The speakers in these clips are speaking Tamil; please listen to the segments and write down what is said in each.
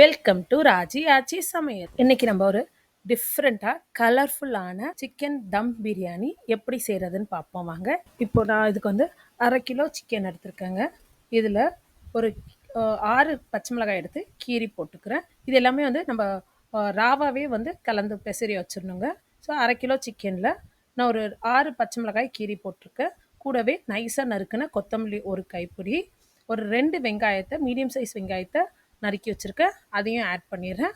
வெல்கம் டு ராஜி ஆச்சி சமையல் இன்னைக்கு நம்ம ஒரு டிஃப்ரெண்ட்டாக கலர்ஃபுல்லான சிக்கன் தம் பிரியாணி எப்படி செய்கிறதுன்னு பார்ப்போம் வாங்க. இப்போ நான் இதுக்கு வந்து அரை கிலோ சிக்கன் எடுத்திருக்கேங்க. இதில் ஒரு ஆறு பச்சை மிளகாய் எடுத்து கீரி போட்டுக்கிறேன். இது எல்லாமே வந்து நம்ம ராவாவே வந்து கலந்து பெசரி வச்சிடணுங்க. ஸோ அரை கிலோ சிக்கனில் நான் ஒரு ஆறு பச்சை மிளகாய் கீரி போட்டிருக்கேன். கூடவே நைஸாக நறுக்குன கொத்தமல்லி ஒரு கைப்பிடி ஒரு ரெண்டு வெங்காயத்தை மீடியம் சைஸ் வெங்காயத்தை நறுக்கி வச்சுருக்கேன். அதையும் ஆட் பண்ணிடுறேன்.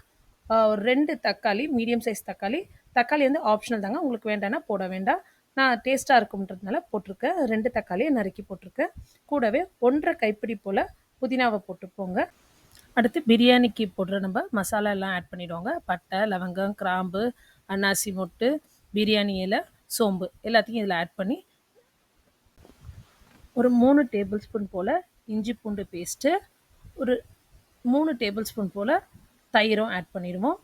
ஒரு ரெண்டு தக்காளி மீடியம் சைஸ் தக்காளி. தக்காளி வந்து ஆப்ஷனல் தாங்க. உங்களுக்கு வேண்டாம்னா போட வேண்டாம். நான் டேஸ்ட்டாக இருக்கும்ன்றதுனால போட்டிருக்கேன். ரெண்டு தக்காளியை நறுக்கி போட்டிருக்கேன். கூடவே ஒன்றரை கைப்பிடி போல் புதினாவை போட்டுப்போங்க அடுத்து பிரியாணிக்கு போடுற நம்ம மசாலா எல்லாம் ஆட் பண்ணிவிடுவாங்க பட்டை லவங்கம் கிராம்பு அன்னாசி மொட்டு பிரியாணி இலை சோம்பு எல்லாத்தையும் இதில் ஆட் பண்ணி ஒரு மூணு டேபிள் ஸ்பூன் போல் இஞ்சி பூண்டு பேஸ்ட்டு ஒரு மூணு டேபிள் ஸ்பூன் போல் தயிரும் ஆட் பண்ணிடுவோம்.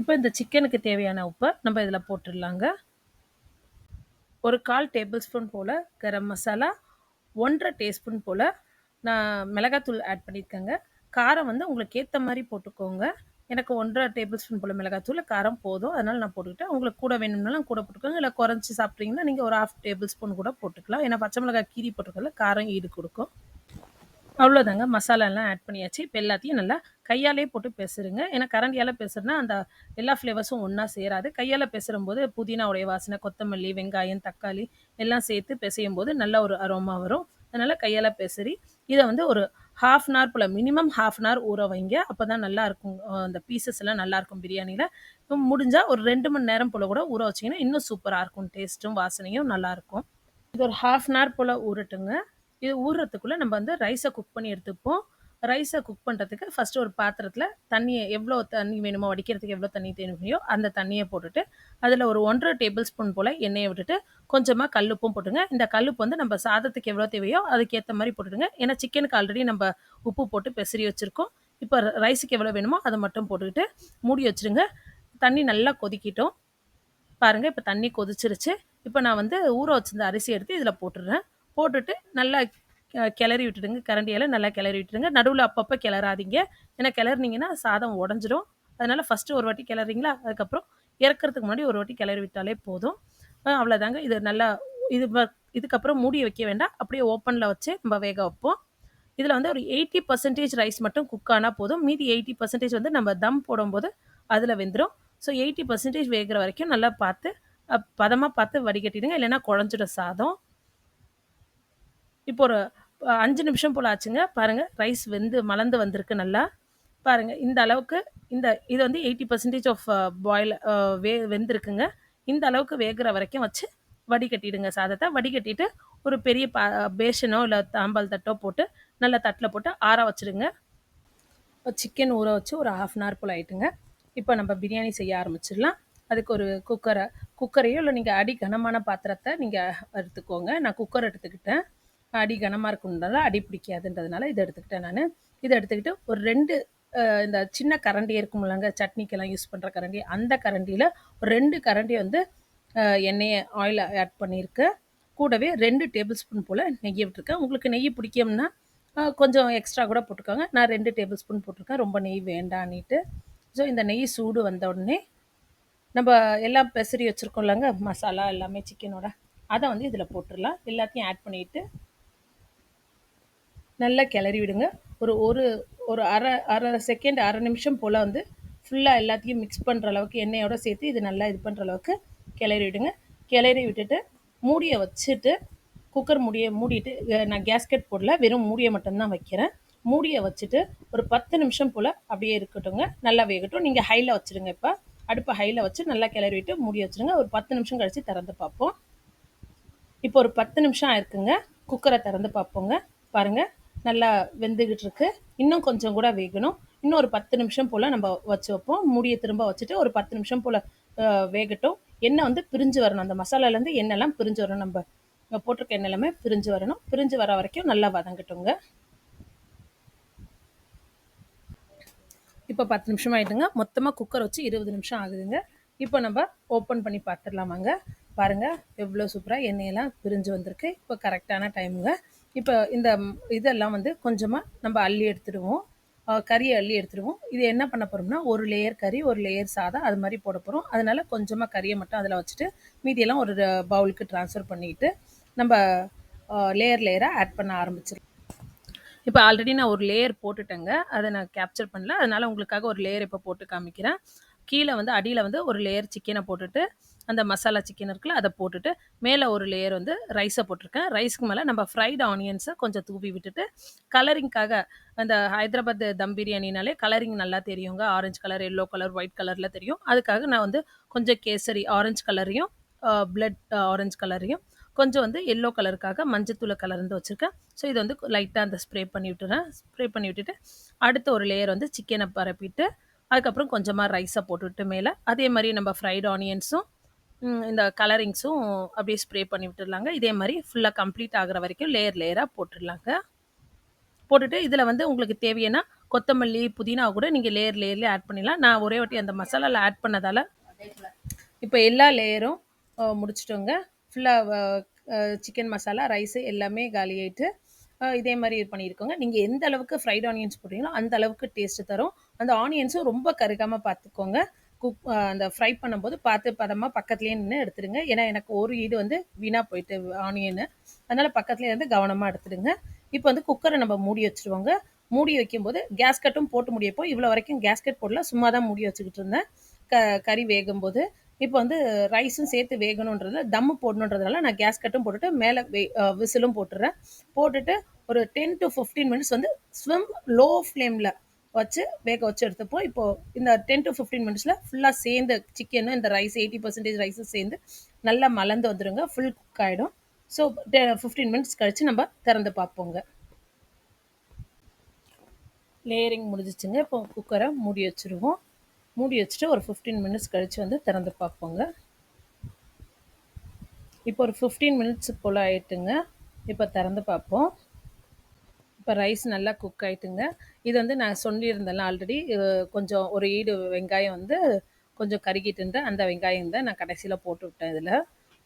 இப்போ இந்த சிக்கனுக்கு தேவையான உப்பை நம்ம இதில் போட்டுடலாங்க. ஒரு கால் டேபிள் ஸ்பூன் போல் கரம் மசாலா ஒன்றரை டீஸ்பூன் போல் நான் மிளகாத்தூள் ஆட் பண்ணியிருக்கேங்க. காரம் வந்து உங்களுக்கு ஏற்ற மாதிரி போட்டுக்கோங்க. எனக்கு ஒன்றரை டேபிள் ஸ்பூன் போல் மிளகாத்தூள் காரம் போதும். அதனால் நான் போட்டுக்கிட்டேன். உங்களுக்கு கூட வேணும்னாலும் கூட போட்டுக்கோங்க. இல்லை குறைஞ்சி சாப்பிட்றீங்கன்னா நீங்கள் ஒரு ஹாஃப் டேபிள் ஸ்பூன் கூட போட்டுக்கலாம். ஏன்னா பச்சை மிளகாய் கீரி போட்டுக்கல காரம் ஈடு கொடுக்கும். அவ்வளோதாங்க. மசாலாலாம் ஆட் பண்ணியாச்சு. இப்போ எல்லாத்தையும் நல்லா கையாலே போட்டு பேசுருங்க. ஏன்னா கரண்டியால் பேசுறதுனா அந்த எல்லா ஃப்ளேவர்ஸும் ஒன்றா சேராது. கையால் பேசுகிறம்போது புதினாவுடைய வாசனை கொத்தமல்லி வெங்காயம் தக்காளி எல்லாம் சேர்த்து பிசையும் போது நல்ல ஒரு அரோமா வரும். அதனால் கையால் பேசுறி இதை வந்து ஒரு ஹாஃப் அன் ஹவர் போல் மினிமம் ஹாஃப் அன் ஹவர் ஊற வைங்க. அப்போ தான் நல்லாயிருக்கும் அந்த பீசஸ் எல்லாம் நல்லாயிருக்கும் பிரியாணியில். இப்போ முடிஞ்சால் ஒரு ரெண்டு மணி நேரம் போல் கூட ஊற வச்சிங்கன்னா இன்னும் சூப்பராக இருக்கும். டேஸ்ட்டும் வாசனையும் நல்லாயிருக்கும் இது ஒரு ஹாஃப் அன் ஹவர் போல் ஊறட்டுங்க. இது ஊறுறதுக்குள்ளே நம்ம வந்து ரைஸை குக் பண்ணி எடுத்துப்போம். ரைஸை குக் பண்ணுறதுக்கு ஃபஸ்ட்டு ஒரு பாத்திரத்தில் தண்ணியை எவ்வளோ தண்ணி வேணுமோ வடிக்கிறதுக்கு எவ்வளோ தண்ணி தேவையோ அந்த தண்ணியை போட்டுட்டு அதில் ஒரு ஒன்றரை டேபிள் ஸ்பூன் போல் எண்ணெயை விட்டுட்டு கொஞ்சமாக கல்லுப்பும் போட்டுங்க. இந்த கல்லுப்பு வந்து நம்ம சாதத்துக்கு எவ்வளோ தேவையோ அதுக்கேற்ற மாதிரி போட்டுடுங்க. ஏன்னா சிக்கனுக்கு ஆல்ரெடி நம்ம உப்பு போட்டு பெசரி வச்சுருக்கோம். இப்போ ரைஸுக்கு எவ்வளோ வேணுமோ அதை மட்டும் போட்டுக்கிட்டு மூடி வச்சுருங்க. தண்ணி நல்லா கொதிக்கிட்டோம். பாருங்கள் இப்போ தண்ணி கொதிச்சிருச்சு. இப்போ நான் வந்து ஊற வச்சிருந்த அரிசி எடுத்து இதில் போட்டுடுறேன். போட்டுட்டு நல்லா கிளறி விட்டுடுங்க. கரண்டியால் நல்லா கிளறி விட்டுடுங்க. நடுவில் அப்பப்போ கிளறாதீங்க. ஏன்னா கிளறினீங்கன்னா சாதம் உடஞ்சிரும். அதனால ஃபஸ்ட்டு ஒரு வாட்டி கிளறிங்களா? அதுக்கப்புறம் இறக்கறதுக்கு முன்னாடி ஒரு வாட்டி கிளறி விட்டாலே போதும். அவ்வளோதாங்க இது நல்லா இது இதுக்கப்புறம் மூடி வைக்க வேண்டாம். அப்படியே ஓப்பனில் வச்சு நம்ம வேக வைப்போம். இதில் வந்து ஒரு எயிட்டி பர்சன்டேஜ் ரைஸ் மட்டும் குக் ஆனால் போதும். மீதி எயிட்டி பர்சன்டேஜ் வந்து நம்ம தம் போடும்போது அதில் வெந்துடும் ஸோ எயிட்டி பர்சன்டேஜ் வேகிற வரைக்கும் நல்லா பார்த்து பதமாக பார்த்து வடிகட்டிடுங்க. இல்லைன்னா குழஞ்சிடும் சாதம். இப்போ ஒரு அஞ்சு நிமிஷம் போல் ஆச்சுங்க. பாருங்கள் ரைஸ் வெந்து மலர்ந்து வந்திருக்கு நல்லா. பாருங்கள் இந்த அளவுக்கு இந்த இது வந்து எயிட்டி பர்சன்டேஜ் ஆஃப் பாயில் வே வெந்திருக்குங்க. இந்த அளவுக்கு வேகிற வரைக்கும் வச்சு வடிகட்டிடுங்க சாதத்தை. வடிகட்டிட்டு ஒரு பெரிய பா பேஷனோ இல்லை தாம்பால் தட்டோ போட்டு நல்லா தட்டில் போட்டு ஆற வச்சுடுங்க. இப்போ சிக்கன் ஊற வச்சு ஒரு ஹாஃப் அன் ஹவர் போல் ஆகிட்டுங்க இப்போ நம்ம பிரியாணி செய்ய ஆரம்பிச்சிடலாம். அதுக்கு ஒரு குக்கரை குக்கரையோ இல்லை நீங்கள் அடி கனமான பாத்திரத்தை நீங்கள் எடுத்துக்கோங்க. நான் குக்கர் எடுத்துக்கிட்டேன். அடி கனமாக இருக்குன்றதால அடி பிடிக்காதுன்றதுனால இதை எடுத்துக்கிட்டேன் நான். இதை எடுத்துக்கிட்டு ஒரு ரெண்டு இந்த சின்ன கரண்டி இருக்கும்லங்க சட்னிக்கெல்லாம் யூஸ் பண்ணுற கரண்டி அந்த கரண்டியில் ஒரு ரெண்டு கரண்டி வந்து எண்ணெயை ஆயில் ஆட் பண்ணியிருக்கேன் கூடவே ரெண்டு டேபிள் ஸ்பூன் போல் நெய் விட்டுருக்கேன். உங்களுக்கு நெய் பிடிக்கும்னா கொஞ்சம் எக்ஸ்ட்ரா கூட போட்டுக்கோங்க. நான் ரெண்டு டேபிள் ஸ்பூன் போட்டிருக்கேன். ரொம்ப நெய் வேண்டான்னுட்டு ஸோ இந்த நெய் சூடு வந்த உடனே நம்ம எல்லாம் பெசரி வச்சுருக்கோம்லங்க மசாலா எல்லாமே சிக்கனோட அதை வந்து இதில் போட்டுடலாம் எல்லாத்தையும் ஆட் பண்ணிவிட்டு நல்லா கிளறி விடுங்க. ஒரு ஒரு ஒரு அரை அரை செகண்ட் அரை நிமிஷம் போல் வந்து ஃபுல்லாக எல்லாத்தையும் மிக்ஸ் பண்ணுற அளவுக்கு எண்ணெயோட சேர்த்து இது நல்லா இது பண்ணுற அளவுக்கு கிளறி விடுங்க. கிளறி விட்டுட்டு மூடியை வச்சுட்டு குக்கர் மூடியை மூடிட்டு நான் கேஸ்கெட் போடல வெறும் மூடியை மட்டும்தான் வைக்கிறேன். மூடியை வச்சுட்டு ஒரு பத்து நிமிஷம் போல் அப்படியே இருக்கட்டுங்க நல்லா வேகட்டும். நீங்கள் ஹையில் வச்சுருங்க இப்போ. அடுப்பை ஹையில் வச்சு நல்லா கிளறி விட்டு மூடி வச்சுருங்க. ஒரு பத்து நிமிஷம் கழித்து திறந்து பார்ப்போம். இப்போ ஒரு பத்து நிமிஷம் ஆயிருக்குங்க. குக்கரை திறந்து பார்ப்போங்க. பாருங்கள் நல்லா வெந்துகிட்டு இருக்கு இன்னும் கொஞ்சம் கூட வேகணும். இன்னும் ஒரு பத்து நிமிஷம் போல் நம்ம வச்சு வைப்போம். மூடியை திரும்ப வச்சுட்டு ஒரு பத்து நிமிஷம் போல் வேகட்டும். எண்ணெய் வந்து பிரிஞ்சு வரணும். அந்த மசாலாலேருந்து எண்ணெய்லாம் பிரிஞ்சு வரணும். நம்ம போட்டிருக்க எண்ணெய் எல்லாமே பிரிஞ்சு வரணும். பிரிஞ்சு வர வரைக்கும் நல்லா வதங்கட்டுங்க. இப்போ பத்து நிமிஷம் ஆயிட்டுங்க மொத்தமாக குக்கர் வச்சு இருபது நிமிஷம் ஆகுதுங்க. இப்போ நம்ம ஓப்பன் பண்ணி பார்த்துடலாமாங்க பாருங்கள் எவ்வளோ சூப்பராக எண்ணெயெல்லாம் பிரிஞ்சு வந்திருக்கு. இப்போ கரெக்டான டைமுங்க இப்போ இந்த இதெல்லாம் வந்து கொஞ்சமாக நம்ம அள்ளி எடுத்துடுவோம். கறியை அள்ளி எடுத்துடுவோம். இது என்ன பண்ண போகிறோம்னா ஒரு லேயர் கறி ஒரு லேயர் சாதம் அது மாதிரி போட போகிறோம் அதனால் கொஞ்சமாக கறியை மட்டும் அதில் வச்சுட்டு மீதியெல்லாம் ஒரு பவுலுக்கு ட்ரான்ஸ்ஃபர் பண்ணிவிட்டு நம்ம லேயர் லேயராக ஆட் பண்ண ஆரம்பிச்சிடலாம். இப்போ ஆல்ரெடி நான் ஒரு லேயர் போட்டுட்டேங்க. அதை நான் கேப்சர் பண்ணல. அதனால் உங்களுக்காக ஒரு லேயர் இப்போ போட்டு காமிக்கிறேன். கீழே வந்து அடியில் வந்து ஒரு லேயர் சிக்கனை போட்டுட்டு அந்த மசாலா சிக்கன் இருக்குல்ல அதை போட்டுட்டு மேலே ஒரு லேயர் வந்து ரைஸை போட்டிருக்கேன். ரைஸ்க்கு மேலே நம்ம ஃப்ரைட் ஆனியன்ஸை கொஞ்சம் தூவி விட்டுட்டு கலரிங்க்காக அந்த ஹைதராபாத் தம் பிரியாணினாலே கலரிங் நல்லா தெரியுங்க orange colour yellow colour white கலரில் தெரியும். அதுக்காக நான் வந்து கொஞ்சம் கேசரி ஆரஞ்சு கலரையும் பிளட் ஆரஞ்சு கலரையும் கொஞ்சம் வந்து எல்லோ கலருக்காக மஞ்சத்தூளை கலர்ந்து வச்சுருக்கேன். ஸோ இது வந்து லைட்டாக அந்த ஸ்ப்ரே பண்ணி விட்டுறேன். ஸ்ப்ரே பண்ணி விட்டுட்டு அடுத்த ஒரு லேயர் வந்து சிக்கனை பரப்பிட்டு அதுக்கப்புறம் கொஞ்சமாக ரைஸை போட்டுவிட்டு மேலே. அதே மாதிரி நம்ம ஃப்ரைட் ஆனியன்ஸும் இந்த கலரிங்ஸும் அப்படியே ஸ்ப்ரே பண்ணி விட்டுடலாங்க இதே மாதிரி ஃபுல்லாக கம்ப்ளீட் ஆகிற வரைக்கும் லேயர் லேயராக போட்டுடலாங்க போட்டுட்டு இதில் வந்து உங்களுக்கு தேவையான கொத்தமல்லி புதினா கூட நீங்கள் லேயர் லேயர்லேயே ஆட் பண்ணிடலாம். நான் ஒரே வாட்டி அந்த மசாலாவில் ஆட் பண்ணதால் இப்போ எல்லா லேயரும் முடிச்சிட்டோங்க. ஃபுல்லாக சிக்கன் மசாலா ரைஸு எல்லாமே காலியாயிட்டு இதே மாதிரி இது பண்ணியிருக்கோங்க. நீங்கள் எந்த அளவுக்கு ஃப்ரைட் ஆனியன்ஸ் போடுறீங்களோ அந்த அளவுக்கு டேஸ்ட்டு தரும். அந்த ஆனியன்ஸும் ரொம்ப கருகாமல் பார்த்துக்கோங்க குக் அந்த ஃப்ரை பண்ணும்போது பார்த்து பதமாக பக்கத்துலேயே நின்று எடுத்துடுங்க. ஏன்னா எனக்கு ஒரு ஈடு வந்து வீணாக போயிட்டு ஆனியனு அதனால் பக்கத்துலேயே வந்து கவனமாக எடுத்துடுங்க. இப்போ வந்து குக்கரை நம்ம மூடி வச்சுருவோங்க. மூடி வைக்கும்போது கேஸ்கட்டும் போட்டு முடியப்போ இவ்வளோ வரைக்கும் கேஸ்கட் போடல சும்மா தான் மூடி வச்சுக்கிட்டு இருந்தேன். க கறி வேகும்போது. இப்போ வந்து ரைஸும் சேர்த்து வேகணுன்றது தம்மு போடணுன்றதுனால நான் கேஸ் கட்டும் போட்டுட்டு மேலே வே விசிலும் போட்டுறேன். போட்டுட்டு ஒரு டென் டு ஃபிஃப்டீன் மினிட்ஸ் வந்து ஸ்விம் லோ ஃப்ளேமில் வச்சு வேக வச்சு எடுத்துப்போம் இப்போது இந்த டென் டு ஃபிஃப்டீன் மினிட்ஸில் ஃபுல்லாக சேர்ந்து சிக்கனும் இந்த ரைஸ் எயிட்டி பர்சன்டேஜ் ரைஸும் சேர்ந்து நல்லா மலர்ந்து வந்துடுங்க ஃபுல் குக் ஆகிடும் ஸோ ஃபிஃப்டீன் மினிட்ஸ் கழித்து நம்ம திறந்து பார்ப்போங்க. லேயரிங் முடிஞ்சிச்சுங்க. இப்போ குக்கரை மூடி வச்சுருவோம். மூடி வச்சுட்டு ஒரு ஃபிஃப்டீன் மினிட்ஸ் கழித்து வந்து திறந்து பார்ப்போங்க. இப்போ ஒரு ஃபிஃப்டீன் மினிட்ஸ் போல் ஆயிட்டுங்க. இப்போ திறந்து பார்ப்போம். இப்போ ரைஸ் நல்லா குக் ஆகிட்டுங்க இது வந்து நான் சொல்லியிருந்தேன்ல ஆல்ரெடி கொஞ்சம் ஒரு ஈடு வெங்காயம் வந்து கொஞ்சம் கருகிட்டு அந்த வெங்காயம் தான் நான் கடைசியில் போட்டு விட்டேன் இதில்.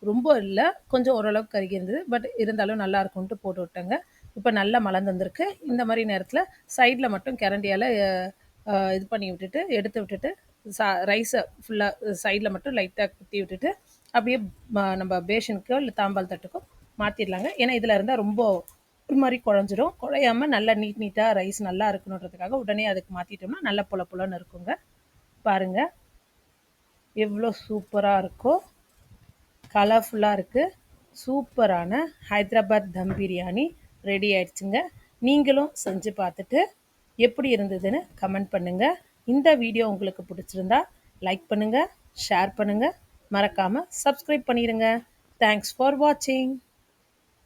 ரொம்ப இல்லை கொஞ்சம் ஓரளவுக்கு கருகி இருந்தது பட் இருந்தாலும் நல்லா இருக்கும்ட்டு போட்டு விட்டேங்க. இப்போ நல்லா மலர்ந்து வந்திருக்கு. இந்த மாதிரி நேரத்தில் சைடில் மட்டும் கரண்டியால் இது பண்ணி விட்டுட்டு எடுத்து விட்டுட்டு சா ரைஸை ஃபுல்லாக சைடில் மட்டும் லைட்டாக குத்தி விட்டுட்டு அப்படியே நம்ம பேஷனுக்கோ இல்லை தாம்பால் தட்டுக்கோ மாற்றிடலாங்க ஏன்னா இதில் இருந்தால் ரொம்ப ஒரு மாதிரி குழஞ்சிரும். குழையாமல் நல்லா நீட் நீட்டாக ரைஸ் நல்லா இருக்கணுன்றதுக்காக உடனே அதுக்கு மாற்றிட்டோம்னா நல்லா புல புலன்னு இருக்குங்க. பாருங்கள் எவ்வளோ சூப்பராக இருக்கோ. கலர்ஃபுல்லாக இருக்குது சூப்பரான ஹைதராபாத் தம் பிரியாணி ரெடி ஆயிடுச்சுங்க. நீங்களும் செஞ்சு பார்த்துட்டு எப்படி இருந்ததுன்னு கமெண்ட் பண்ணுங்கள் இந்த வீடியோ உங்களுக்கு பிடிச்சிருந்தா லைக் பண்ணுங்கள் ஷேர் பண்ணுங்கள் மறக்காமல் சப்ஸ்கிரைப் பண்ணிடுங்க தேங்க்ஸ் ஃபார் வாட்சிங்